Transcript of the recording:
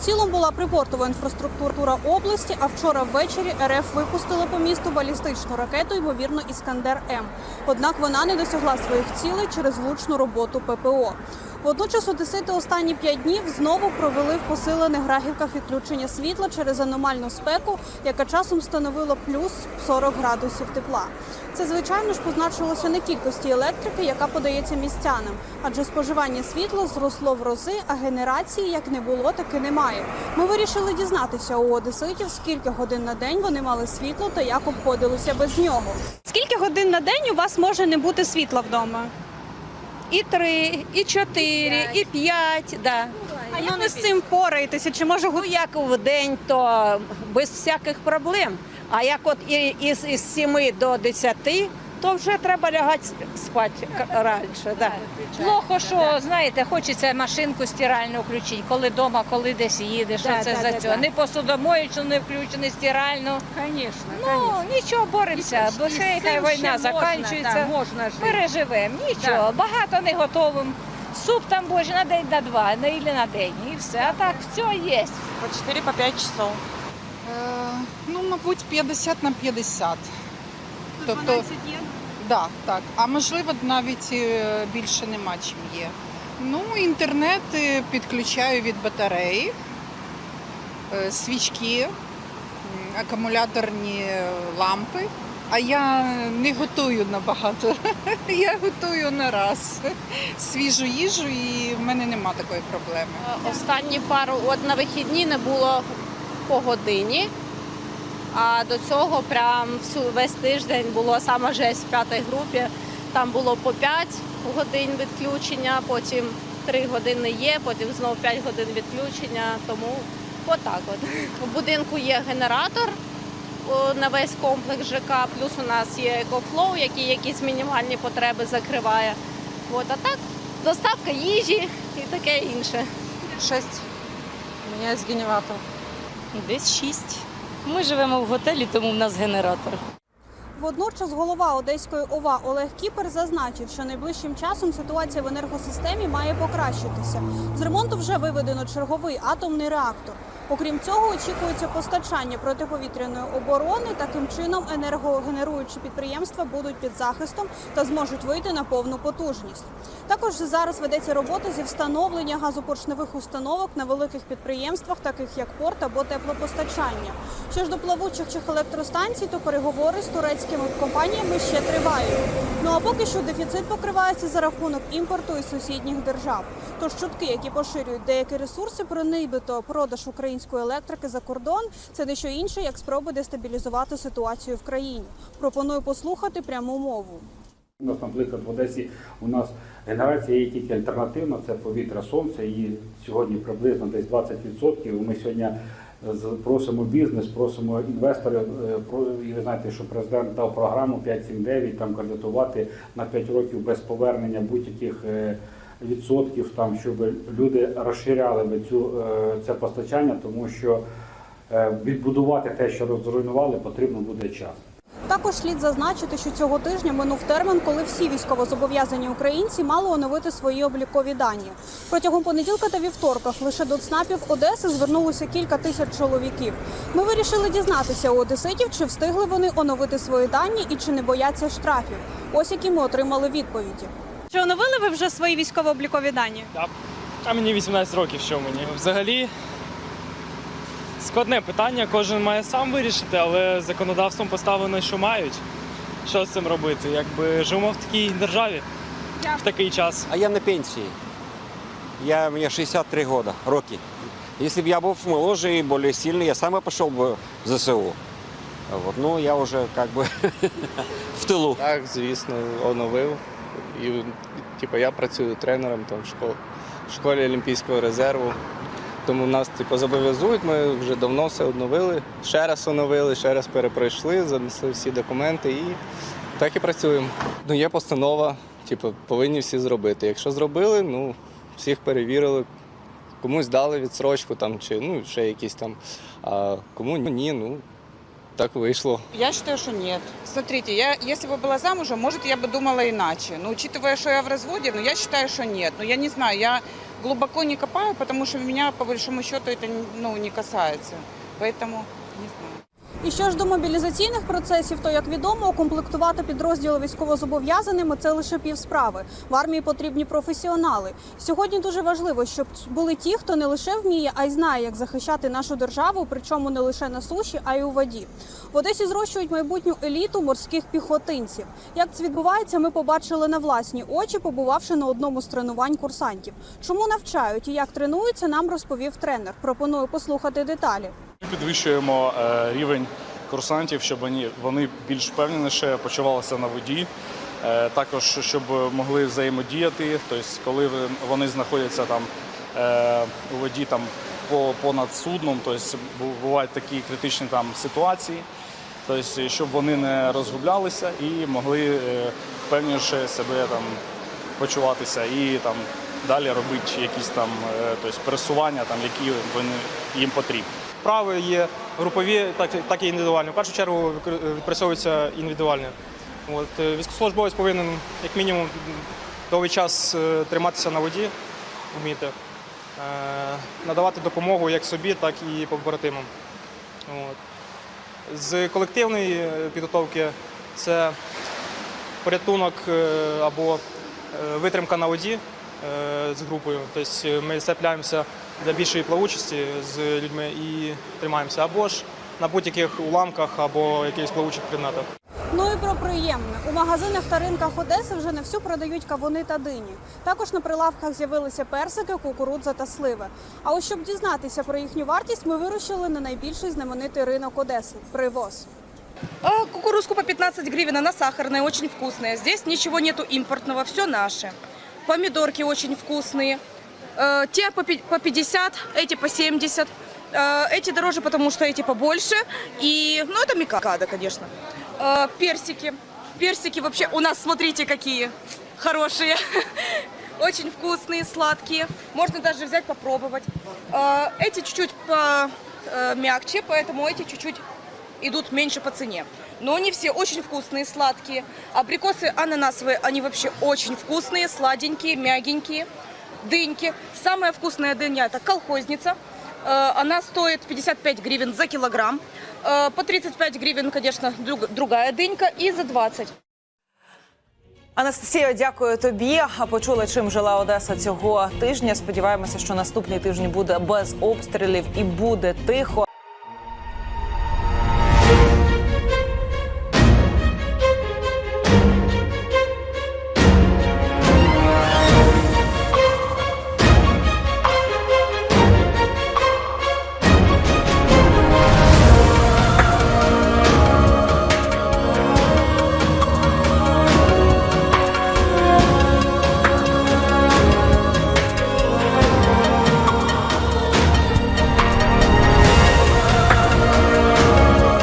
Прицілом була припортова інфраструктура області. А вчора ввечері РФ випустили по місту балістичну ракету, ймовірно, Іскандер М. Однак вона не досягла своїх цілей через влучну роботу ППО. Водночас одесити останні п'ять днів знову провели в посилених графіках відключення світла через аномальну спеку, яка часом становила плюс 40 градусів тепла. Це звичайно ж позначилося на кількості електрики, яка подається містянам, адже споживання світла зросло в рази, а генерації як не було, так і немає. Ми вирішили дізнатися у одеситів, скільки годин на день вони мали світло та як обходилися без нього. Скільки годин на день у вас може не бути світла вдома? І три, і чотири, і п'ять. Да. А як ви з цим пораєтеся? Чи може Ну як в день, то без всяких проблем. А як от і- із, із 7 до 10, то вже треба лягати спати раніше. Да. Плохо, що знаєте, хочеться машинку стиральну включити, коли вдома, коли десь їдеш. Да, що це да, за да, цього. да. Не посудомоючу, не включену стиральну. Звісно, Ну нічого, боремося, бо ще хай війна закінчується. можна жити. Переживемо, нічого, багато не готовим. Суп там боже на день на два, на ілі на день, і все. А так все є. По 4 по 5 часов. Е, Ну, мабуть, 50 на 50. Тобто, да, так. А можливо, навіть е, більше нема чим є. Ну, інтернет е, підключаю від батареї, е, свічки, акумуляторні лампи. А я не готую набагато. Я готую на раз свіжу їжу, і в мене нема такої проблеми. Останні пару от на вихідні не було по годині. А до цього прям всю весь тиждень було саме жесть в п'ятій групі. Там було по 5 годин відключення, потім 3 години є, потім знову 5 годин відключення. Тому отак от. У будинку є генератор на весь комплекс ЖК, плюс у нас є екофлоу, який якісь мінімальні потреби закриває. От, а так, доставка їжі і таке інше. 6. У меня есть генератор. Десь шість. Ми живемо в готелі, тому в нас генератор. Водночас голова Одеської ОВА Олег Кіпер зазначив, що найближчим часом ситуація в енергосистемі має покращитися. З ремонту вже виведено черговий атомний реактор. Окрім цього, очікується постачання протиповітряної оборони. Таким чином, енергогенеруючі підприємства будуть під захистом та зможуть вийти на повну потужність. Також зараз ведеться робота зі встановлення газопоршневих установок на великих підприємствах, таких як порт або теплопостачання. Що ж до плавучих чи електростанцій, то переговори з турецькими компаніями ще тривають. Ну а поки що дефіцит покривається за рахунок імпорту із сусідніх держав. Тож чутки, які поширюють деякі ресурси про нібито продаж української електрики за кордон, це не що інше, як спроби дестабілізувати ситуацію в країні. Пропоную послухати пряму мову. У нас, наприклад, в Одесі у нас генерація є тільки альтернативна, це повітря сонця. Її сьогодні приблизно десь 20%. Ми сьогодні просимо бізнес, просимо інвесторів. е, І ви знаєте, що президент дав програму 579 там кредитувати на 5 років без повернення будь-яких е, відсотків, там щоб люди розширяли би цю е, це постачання, тому що е, відбудувати те, що розруйнували, потрібно буде час. Також слід зазначити, що цього тижня минув термін, коли всі військовозобов'язані українці мали оновити свої облікові дані. Протягом понеділка та вівторка лише до ЦНАПів Одеси звернулося кілька тисяч чоловіків. Ми вирішили дізнатися у одеситів, чи встигли вони оновити свої дані і чи не бояться штрафів. Ось які ми отримали відповіді. Чи оновили ви вже свої військово-облікові дані? А мені 18 років, що мені. Взагалі складне питання, кожен має сам вирішити, але законодавством поставлено, що мають. Що з цим робити? Якби живемо в такій державі в такий час. А я на пенсии. Я, мне 63 года, роки. Если бы я был моложе и более сильный, я сам и пошел бы в ЗСУ. Вот, ну, я уже как бы в тылу. Так, звісно, оновив. І, типу, я працюю тренером там, в школі, в школі Олімпійського резерву. Тому нас типу, зобов'язують, ми вже давно все оновили, ще раз оновили, ще раз перепройшли, занесли всі документи і так і працюємо. Ну, є постанова, типу, повинні всі зробити. Якщо зробили, ну, всіх перевірили, комусь дали відсрочку там, чи ну, ще якісь там, а кому ні, ну так вийшло. Я считаю, что нет. Смотрите, я, если бы была замужем, может, я бы думала иначе. Но учитывая, что я в разводе, ну, я считаю, что нет. Но я не знаю, я глубоко не копаю, потому что меня по большому счету это ну, не касается. Поэтому не знаю. І що ж до мобілізаційних процесів, то як відомо, укомплектувати підрозділи військовозобов'язаними це лише півсправи. В армії потрібні професіонали. Сьогодні дуже важливо, щоб були ті, хто не лише вміє, а й знає, як захищати нашу державу, причому не лише на суші, а й у воді. В Одесі зрощують майбутню еліту морських піхотинців. Як це відбувається, ми побачили на власні очі, побувавши на одному з тренувань курсантів. Чому навчають і як тренуються, нам розповів тренер. Пропоную послухати деталі. Підвищуємо е, рівень курсантів, щоб вони, більш впевненіше почувалися на воді. Е, Також щоб могли взаємодіяти, тобто коли вони знаходяться там е, у воді там понад судном, тобто бувають такі критичні там ситуації, тобто щоб вони не розгублялися і могли е, впевненіше себе там почуватися і там далі робити якісь там тобто пересування, там які вони їм потрібні. Вправи є групові, так, так і індивідуальні. В першу чергу викр- відпрацьовується індивідуальне. От, е, військовослужбовець повинен як мінімум довгий час е, триматися на воді, вміти, е, надавати допомогу як собі, так і побратимам. От. З колективної е, підготовки це порятунок е, або е, витримка на воді е, з групою. Тобто ми цепляємося для більшої плавучості з людьми і тримаємося або ж на будь-яких уламках або якихось плавучих предметах. Ну і про приємне. У магазинах та ринках Одеси вже не всю продають кавуни та дині. Також на прилавках з'явилися персики, кукурудза та сливи. А ось щоб дізнатися про їхню вартість, ми вирушили на найбільший знаменитий ринок Одеси привоз. А, кукурузку по 15 гривен, она сахарная, очень вкусная. Здесь ничего нету импортного, все наше. Помидорки очень вкусные. Э, те по пи- по 50, эти по 70. Э, Эти дороже, потому что эти побольше. И, ну, это микада, конечно. Э, Персики. Персики вообще у нас, смотрите, какие хорошие. Очень вкусные, сладкие. Можно даже взять попробовать. Эти чуть-чуть помягче, поэтому эти чуть-чуть идут меньше по цене. Но они все очень вкусные, сладкие. Абрикосы ананасовые, они вообще очень вкусные, сладенькие, мягенькие. Дыньки. Самая вкусная дыня это колхозница. Э, Она стоит 55 гривен за килограмм. Э, По 35 гривен, конечно, друг- другая дынька. И за 20. Анастасія, дякую тобі. А Почули, чим жила Одеса цього тижня. Сподіваємося, що наступний тиждень буде без обстрілів і буде тихо.